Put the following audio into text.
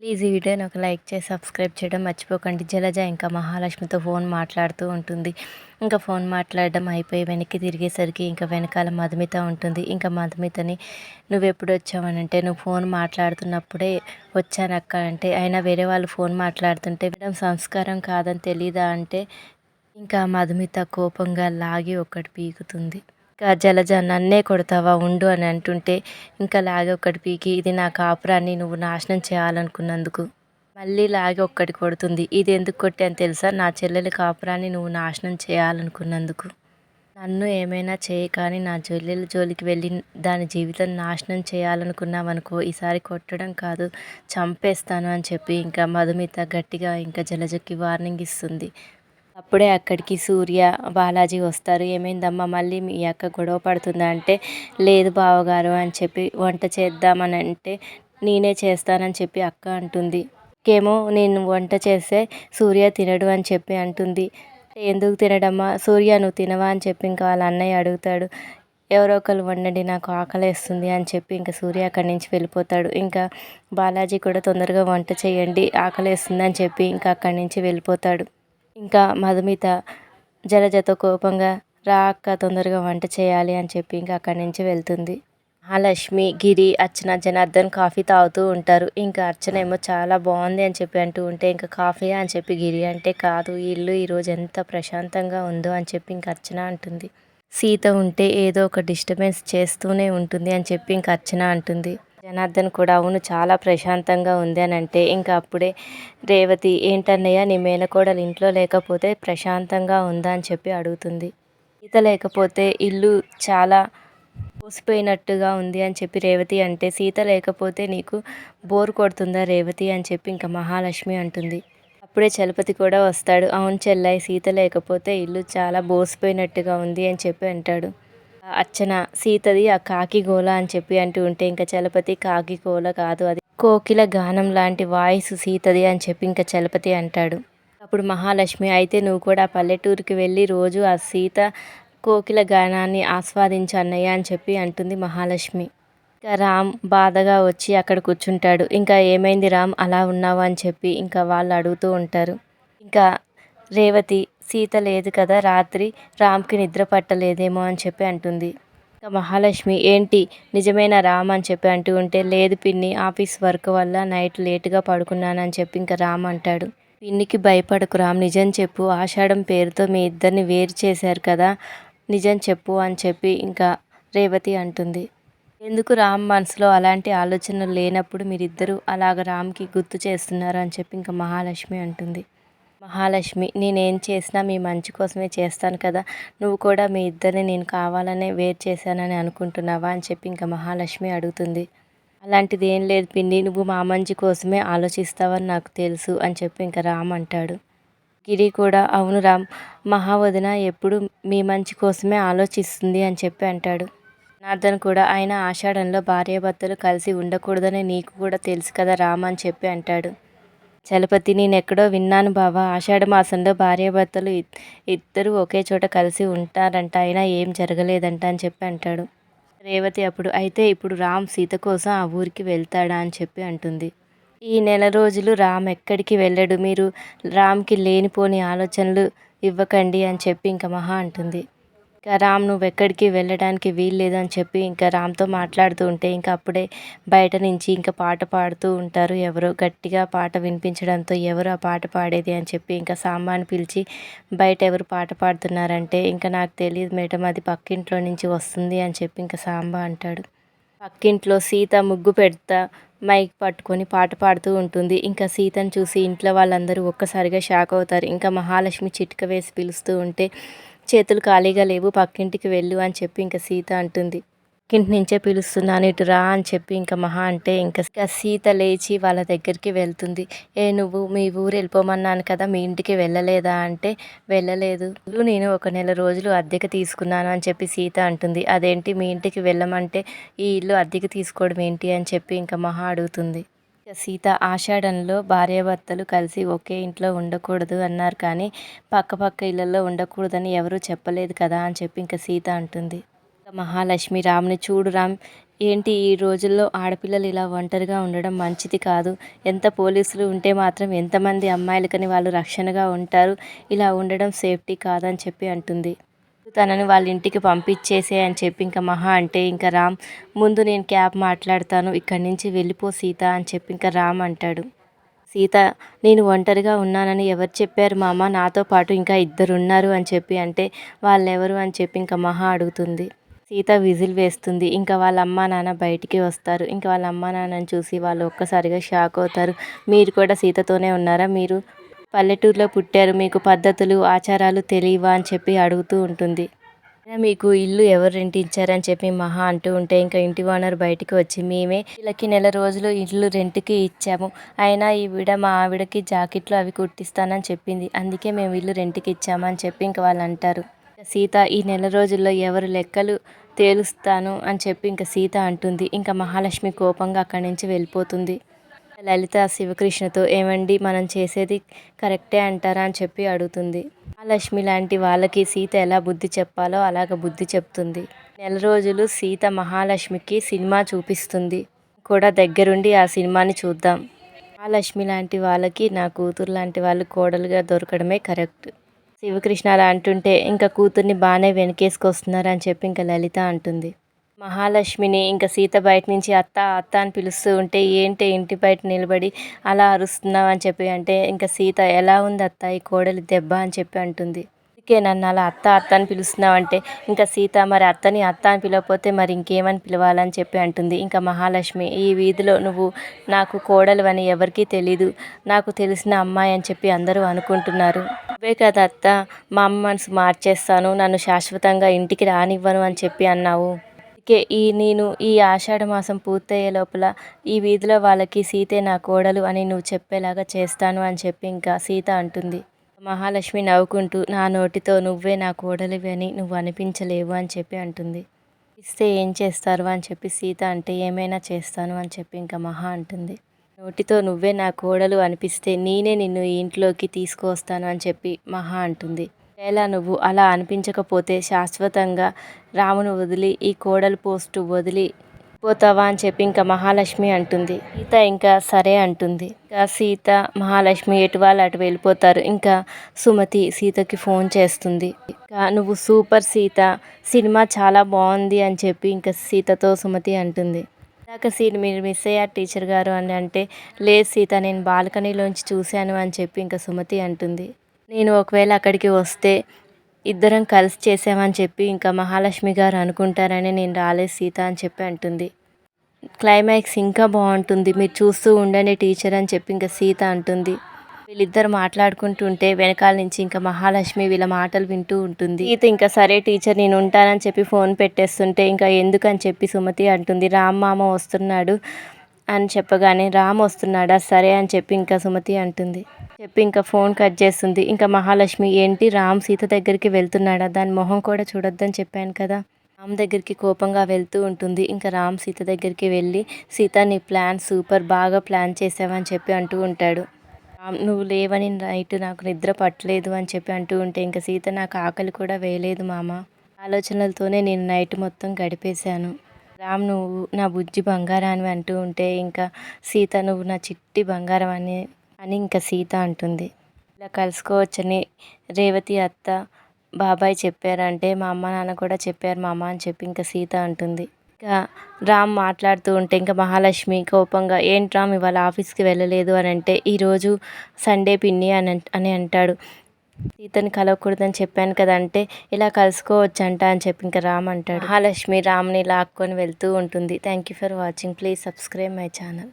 Please ఈ వీడియోని ఒక లైక్ చేసి సబ్స్క్రైబ్ చేయడం మర్చిపోకండి. జలజ ఇంకా మహాలక్ష్మితో ఫోన్ మాట్లాడుతూ ఉంటుంది. ఇంకా ఫోన్ మాట్లాడడం అయిపోయి వెనక్కి తిరిగేసరికి ఇంకా వెనకాల మధుమిత ఉంటుంది. ఇంకా మధుమితని నువ్వు ఎప్పుడు వచ్చావనంటే నువ్వు ఫోన్ మాట్లాడుతున్నప్పుడే వచ్చానక్క అంటే అయినా వేరే వాళ్ళు ఫోన్ మాట్లాడుతుంటే మేడం సంస్కారం కాదని తెలీదా? అంటే ఇంకా మధుమిత కోపంగా లాగి ఒకటి పీకుతుంది. ఇంకా జలజ నన్నే కొడతావా ఉండు అని అంటుంటే ఇంకా లాగి ఒక్కటి పీకి ఇది నా కాపురాన్ని నువ్వు నాశనం చేయాలనుకున్నందుకు. మళ్ళీ లాగి ఒక్కటి కొడుతుంది ఇది ఎందుకు కొట్టాను తెలుసా? నా చెల్లెలి కాపురాన్ని నువ్వు నాశనం చేయాలనుకున్నందుకు. నన్ను ఏమైనా చేయి కానీ నా చెల్లెల జోలికి వెళ్ళి దాని జీవితం నాశనం చేయాలనుకున్నావనుకో ఈసారి కొట్టడం కాదు చంపేస్తాను అని చెప్పి ఇంకా మధుమిత గట్టిగా ఇంకా జలజకి వార్నింగ్ ఇస్తుంది. అప్పుడే అక్కడికి సూర్య బాలాజీ వస్తారు. ఏమైందమ్మా మళ్ళీ మీ అక్క గొడవ పడుతుందా అంటే లేదు బావగారు అని చెప్పి వంట చేద్దామని అంటే నేనే చేస్తానని చెప్పి అక్క అంటుంది. ఇంకేమో నేను వంట చేస్తే సూర్య తినడు అని చెప్పి అంటుంది. ఎందుకు తినడమ్మా? సూర్య నువ్వు తినవా అని చెప్పి ఇంకా వాళ్ళ అన్నయ్య అడుగుతాడు. ఎవరో ఒకరు వండండి నాకు ఆకలేస్తుంది అని చెప్పి ఇంకా సూర్య అక్కడి నుంచి వెళ్ళిపోతాడు. ఇంకా బాలాజీ కూడా తొందరగా వంట చేయండి ఆకలేస్తుంది అని చెప్పి ఇంకా అక్కడి నుంచి వెళ్ళిపోతాడు. ఇంకా మధుమిత జలజతో కోపంగా రా అక్క తొందరగా వంట చేయాలి అని చెప్పి ఇంకా అక్కడి నుంచి వెళ్తుంది. మహాలక్ష్మి గిరి అర్చన జనార్దన్ కాఫీ తాగుతూ ఉంటారు. ఇంకా అర్చన ఏమో చాలా బాగుంది అని చెప్పి అంటూ ఉంటే ఇంకా కాఫీ అని చెప్పి గిరి అంటే కాదు. ఇల్లు ఈరోజు ఎంత ప్రశాంతంగా ఉందో అని చెప్పి ఇంకా అర్చన అంటుంది. సీత ఉంటే ఏదో ఒక డిస్టర్బెన్స్ చేస్తూనే ఉంటుంది అని చెప్పి ఇంకా అర్చన అంటుంది. జనార్దన్ కూడా అవును చాలా ప్రశాంతంగా ఉంది అని అంటే ఇంకా అప్పుడే రేవతి ఏంటన్నయ్య నీ మేనకోడలు ఇంట్లో లేకపోతే ప్రశాంతంగా ఉందా అని చెప్పి అడుగుతుంది. సీత లేకపోతే ఇల్లు చాలా పోసిపోయినట్టుగా ఉంది అని చెప్పి రేవతి అంటే సీత లేకపోతే నీకు బోర్ కొడుతుందా రేవతి అని చెప్పి ఇంకా మహాలక్ష్మి అంటుంది. అప్పుడే చలపతి కూడా వస్తాడు. అవును చెల్లై సీత లేకపోతే ఇల్లు చాలా బోసిపోయినట్టుగా ఉంది అని చెప్పి అంటాడు. అర్చన సీతది ఆ కాకి గోల అని చెప్పి అంటూ ఉంటే ఇంకా చలపతి కాకి గోల కాదు అది. కోకిల గానం లాంటి వాయిస్ సీతది అని చెప్పి ఇంకా చలపతి అంటాడు. అప్పుడు మహాలక్ష్మి అయితే నువ్వు కూడా పల్లెటూరుకి వెళ్ళి రోజు ఆ సీత కోకిల గానాన్ని ఆస్వాదించు అన్నయ్య అని చెప్పి అంటుంది మహాలక్ష్మి. ఇంకా రామ్ బాధగా వచ్చి అక్కడ కూర్చుంటాడు. ఇంకా ఏమైంది రామ్? అలా ఉన్నావు? అని చెప్పి ఇంకా వాళ్ళు అడుగుతూ ఉంటారు. ఇంకా రేవతి సీత లేదు కదా రాత్రి రామ్కి నిద్ర పట్టలేదేమో అని చెప్పి అంటుంది. ఇంకా మహాలక్ష్మి ఏంటి? నిజమైన రామ్ అని చెప్పి అంటూ ఉంటే లేదు పిన్ని ఆఫీస్ వర్క్ వల్ల నైట్ లేటుగా పడుకున్నానని చెప్పి ఇంకా రామ్ అంటాడు. పిన్నికి భయపడకు రామ్ నిజం చెప్పు ఆషాఢం పేరుతో మీ ఇద్దరిని వేరు చేశారు కదా నిజం చెప్పు అని చెప్పి ఇంకా రేవతి అంటుంది. ఎందుకు రామ్ మనసులో అలాంటి ఆలోచనలు లేనప్పుడు మీరిద్దరూ అలాగ రామ్కి గుర్తు చేస్తున్నారు అని చెప్పి ఇంకా మహాలక్ష్మి అంటుంది. మహాలక్ష్మి నేనేం చేసినా మీ మంచి కోసమే చేస్తాను కదా. నువ్వు కూడా మీ ఇద్దరిని నేను కావాలనే వేరు చేశానని అనుకుంటున్నావా అని చెప్పి ఇంకా మహాలక్ష్మి అడుగుతుంది. అలాంటిది ఏం లేదు పిండి నువ్వు మా మంచి కోసమే ఆలోచిస్తావని నాకు తెలుసు అని చెప్పి ఇంకా రామ్ అంటాడు. గిరి కూడా అవును రామ్ మహావదిన ఎప్పుడు మీ మంచి కోసమే ఆలోచిస్తుంది అని చెప్పి అంటాడు. నార్దన్ కూడా ఆయన ఆషాఢంలో భార్యాభర్తలు కలిసి ఉండకూడదని నీకు కూడా తెలుసు కదా రామ్ అని చెప్పి అంటాడు. చలపతి నేనెక్కడో విన్నాను బావా. ఆషాఢ మాసంలో భార్యాభర్తలు ఇద్దరు ఒకే చోట కలిసి ఉంటారంట. అయినా ఏం జరగలేదంట అని చెప్పి అంటాడు. రేవతి అప్పుడు అయితే ఇప్పుడు రామ్ సీత కోసం ఆ ఊరికి వెళ్తాడా? అని చెప్పి అంటుంది. ఈ నెల రోజులు రామ్ ఎక్కడికి వెళ్ళడు. మీరు రామ్కి లేనిపోని ఆలోచనలు ఇవ్వకండి అని చెప్పి ఇంకా మహా అంటుంది. ఇంకా రామ్ నువ్వు ఎక్కడికి వెళ్ళడానికి వీలు లేదని చెప్పి ఇంకా రామ్తో మాట్లాడుతూ ఉంటే ఇంకా అప్పుడే బయట నుంచి ఇంకా పాట పాడుతూ ఉంటారు ఎవరో. గట్టిగా పాట వినిపించడంతో ఎవరు ఆ పాట పాడేది అని చెప్పి ఇంకా సామాన్ పిలిచి బయట ఎవరు పాట పాడుతున్నారంటే ఇంకా నాకు తెలియదు మేడం అది పక్కింట్లో నుంచి వస్తుంది అని చెప్పి ఇంకా సాంబా అంటాడు. పక్కింట్లో సీత ముగ్గు పెడతా మైక్ పట్టుకొని పాట పాడుతూ ఉంటుంది. ఇంకా సీతను చూసి ఇంట్లో వాళ్ళందరూ ఒక్కసారిగా షాక్ అవుతారు. ఇంకా మహాలక్ష్మి చిట్క వేసి పిలుస్తూ ఉంటే చేతులు ఖాళీగా లేవు పక్కింటికి వెళ్ళు అని చెప్పి ఇంకా సీత అంటుంది. ఇంటి నుంచే పిలుస్తున్నాను ఇటు రా అని చెప్పి ఇంకా మహా అంటే ఇంకా సీత లేచి వాళ్ళ దగ్గరికి వెళ్తుంది. ఏ నువ్వు మీ ఊరు వెళ్ళిపోమన్నాను కదా మీ ఇంటికి వెళ్ళలేదా అంటే వెళ్ళలేదు. నేను ఒక నెల రోజులు అద్దెకి తీసుకున్నాను అని చెప్పి సీత అంటుంది. అదేంటి మీ ఇంటికి వెళ్ళమంటే ఈ ఇల్లు అద్దెకి తీసుకోవడం ఏంటి అని చెప్పి ఇంకా మహా అడుగుతుంది. సీత ఆషాఢంలో భార్యాభర్తలు కలిసి ఒకే ఇంట్లో ఉండకూడదు అన్నారు కానీ పక్క పక్క ఇళ్ళల్లో ఉండకూడదని ఎవరూ చెప్పలేదు కదా అని చెప్పి ఇంకా సీత అంటుంది. మహాలక్ష్మి రాముని చూడు రామ్ ఏంటి ఈ రోజుల్లో ఆడపిల్లలు ఇలా ఒంటరిగా ఉండడం మంచిది కాదు. ఎంత పోలీసులు ఉంటే మాత్రం ఎంతమంది అమ్మాయిలకని వాళ్ళు రక్షణగా ఉంటారు. ఇలా ఉండడం సేఫ్టీ కాదని చెప్పి అంటుంది. తనని వాళ్ళ ఇంటికి పంపించేసే అని చెప్పి ఇంకా మహా అంటే ఇంకా రామ్ ముందు నేను క్యాబ్ మాట్లాడతాను ఇక్కడి నుంచి వెళ్ళిపో సీత అని చెప్పి ఇంకా రామ్ అంటాడు. సీత నేను ఒంటరిగా ఉన్నానని ఎవరు చెప్పారు మామ? నాతో పాటు ఇంకా ఇద్దరు ఉన్నారు అని చెప్పి అంటే వాళ్ళెవరు? అని చెప్పి ఇంకా మహా అడుగుతుంది. సీత విజిల్ వేస్తుంది. ఇంకా వాళ్ళ అమ్మా నాన్న బయటికి వస్తారు. ఇంకా వాళ్ళ అమ్మ నాన్నని చూసి వాళ్ళు ఒక్కసారిగా షాక్ అవుతారు. మీరు కూడా సీతతోనే ఉన్నారా? మీరు పల్లెటూరులో పుట్టారు. మీకు పద్ధతులు ఆచారాలు తెలియవా అని చెప్పి అడుగుతూ ఉంటుంది. మీకు ఇల్లు ఎవరు రెంట్ ఇచ్చారని చెప్పి మహా అంటూ ఉంటే ఇంకా ఇంటి ఓనర్ బయటికి వచ్చి మేమే వీళ్ళకి నెల రోజులు ఇల్లు రెంట్కి ఇచ్చాము. అయినా ఈవిడ మా ఆవిడకి జాకెట్లు అవి కుట్టిస్తానని చెప్పింది. అందుకే మేము ఇల్లు రెంట్కి ఇచ్చామని చెప్పి ఇంకా వాళ్ళు అంటారు. సీత ఈ నెల రోజుల్లో ఎవరు లెక్కలు తేలుస్తాను అని చెప్పి ఇంకా సీత అంటుంది. ఇంకా మహాలక్ష్మి కోపంగా అక్కడి నుంచి వెళ్ళిపోతుంది. లలిత శివకృష్ణతో ఏమండి మనం చేసేది కరెక్టే అంటారా అని చెప్పి అడుగుతుంది. మహాలక్ష్మి లాంటి వాళ్ళకి సీత ఎలా బుద్ధి చెప్పాలో అలాగ బుద్ధి చెప్తుంది. నెల రోజులు సీత మహాలక్ష్మికి సినిమా చూపిస్తుంది. కూడా దగ్గరుండి ఆ సినిమాని చూద్దాం. మహాలక్ష్మి లాంటి వాళ్ళకి నా కూతురు లాంటి వాళ్ళు కోడలుగా దొరకడమే కరెక్ట్. శివకృష్ణ అలా అంటుంటే ఇంకా కూతుర్ని బాగానే వెనకేసుకొస్తున్నారు? అని చెప్పి ఇంకా లలిత అంటుంది. మహాలక్ష్మిని ఇంకా సీత బయట నుంచి అత్త అత్త అని పిలుస్తూ ఉంటే ఏంటి ఇంటి బయట నిలబడి అలా అరుస్తున్నావు అని చెప్పి అంటే ఇంకా సీత ఎలా ఉంది అత్త ఈ కోడలి దెబ్బ? అని చెప్పి అంటుంది. అందుకే నన్ను అలా అత్త అత్త అని పిలుస్తున్నావంటే ఇంకా సీత మరి అత్తని అత్త అని పిలవకపోతే మరి ఇంకేమని పిలవాలని చెప్పి అంటుంది. ఇంకా మహాలక్ష్మి ఈ వీధిలో నువ్వు నాకు కోడలు అని ఎవరికీ తెలీదు నాకు తెలిసిన అమ్మాయి అని చెప్పి అందరూ అనుకుంటున్నారు. నువ్వే కదా అత్త మా అమ్మ మనసు మార్చేస్తాను నన్ను శాశ్వతంగా ఇంటికి రానివ్వను అని చెప్పి అన్నావు. అందుకే ఈ నేను ఈ ఆషాఢ మాసం పూర్తయ్యే లోపల ఈ వీధిలో వాళ్ళకి సీతే నా కోడలు అని నువ్వు చెప్పేలాగా చేస్తాను అని చెప్పి ఇంకా సీత అంటుంది. మహాలక్ష్మి నవ్వుకుంటూ నా నోటితో నువ్వే నా కోడలివి అని నువ్వు అనిపించలేవు అని చెప్పి అంటుంది. ఇస్తే ఏం చేస్తారు అని చెప్పి సీత అంటే ఏమైనా చేస్తాను అని చెప్పి ఇంకా మహా అంటుంది. నోటితో నువ్వే నా కోడలు అనిపిస్తే నేనే నిన్ను ఈ ఇంట్లోకి తీసుకువస్తాను అని చెప్పి మహా అంటుంది. ఎలా నువ్వు అలా అనిపించకపోతే శాశ్వతంగా రామును వదిలి ఈ కోడలు పోస్టు వదిలి పోతావా అని చెప్పి ఇంకా మహాలక్ష్మి అంటుంది. సీత ఇంకా సరే అంటుంది. ఇంకా సీత మహాలక్ష్మి ఎటు వాళ్ళు అటు వెళ్ళిపోతారు. ఇంకా సుమతి సీతకి ఫోన్ చేస్తుంది. ఇంకా నువ్వు సూపర్ సీత సినిమా చాలా బాగుంది అని చెప్పి ఇంకా సీతతో సుమతి అంటుంది. ఇందాక సీన్ మీరు మిస్ అయ్యారు టీచర్ గారు అని అంటే లేదు సీత నేను బాల్కనీలోంచి చూశాను అని చెప్పి ఇంకా సుమతి అంటుంది. నేను ఒకవేళ అక్కడికి వస్తే ఇద్దరం కలిసి చేసామని చెప్పి ఇంకా మహాలక్ష్మి గారు అనుకుంటారని నేను రాలేదు సీత అని చెప్పి అంటుంది. క్లైమాక్స్ ఇంకా బాగుంటుంది. మీరు చూస్తూ ఉండండి టీచర్ అని చెప్పి ఇంకా సీత అంటుంది. వీళ్ళిద్దరు మాట్లాడుకుంటుంటే వెనకాల నుంచి ఇంకా మహాలక్ష్మి వీళ్ళ మాటలు వింటూ ఉంటుంది. సీత ఇంకా సరే టీచర్ నేను ఉంటానని చెప్పి ఫోన్ పెట్టేస్తుంటే ఇంకా ఎందుకని చెప్పి సుమతి అంటుంది. రామ్ మామ వస్తున్నాడు. అని చెప్పగానే రామ్ వస్తున్నాడా? సరే అని చెప్పి ఇంకా సుమతి అంటుంది. చెప్పి ఇంకా ఫోన్ కట్ చేస్తుంది. ఇంకా మహాలక్ష్మి ఏంటి రామ్ సీత దగ్గరికి వెళ్తున్నాడా? దాని మొహం కూడా చూడొద్దని చెప్పాను కదా. రామ్ దగ్గరికి కోపంగా వెళ్తూ ఉంటుంది. ఇంకా రామ్ సీత దగ్గరికి వెళ్ళి సీత నీ ప్లాన్ సూపర్ బాగా ప్లాన్ చేసావని చెప్పి అంటూ ఉంటాడు. రామ్ నువ్వు లేవని నైట్ నాకు నిద్ర పట్టలేదు అని చెప్పి అంటూ ఉంటే ఇంకా సీత నాకు ఆకలి కూడా వేయలేదు మామ. ఆలోచనలతోనే నేను నైట్ మొత్తం గడిపేశాను. రామ్ నువ్వు నా బుజ్జి బంగారాన్ని అంటూ ఉంటే ఇంకా సీత నువ్వు నా చిట్టి బంగారం అని అని ఇంకా సీత అంటుంది. ఇలా కలుసుకోవచ్చని రేవతి అత్త బాబాయ్ చెప్పారంటే మా అమ్మ నాన్న కూడా చెప్పారు మా అమ్మ అని చెప్పి ఇంకా సీత అంటుంది. ఇంకా రామ్ మాట్లాడుతూ ఉంటే ఇంకా మహాలక్ష్మి కోపంగా ఏంటి రామ్ ఇవాళ ఆఫీస్కి వెళ్ళలేదు అని అంటే ఈరోజు సండే పిన్ని అని అని అంటాడు. సీతని కలవకూడదని చెప్పాను కదా అంటే ఇలా కలుసుకోవచ్చు అంట అని చెప్పి ఇంకా రామ్ అంటాడు. మహాలక్ష్మి రామ్ని లాక్కొని వెళ్తూ ఉంటుంది. Thank you for watching please subscribe my channel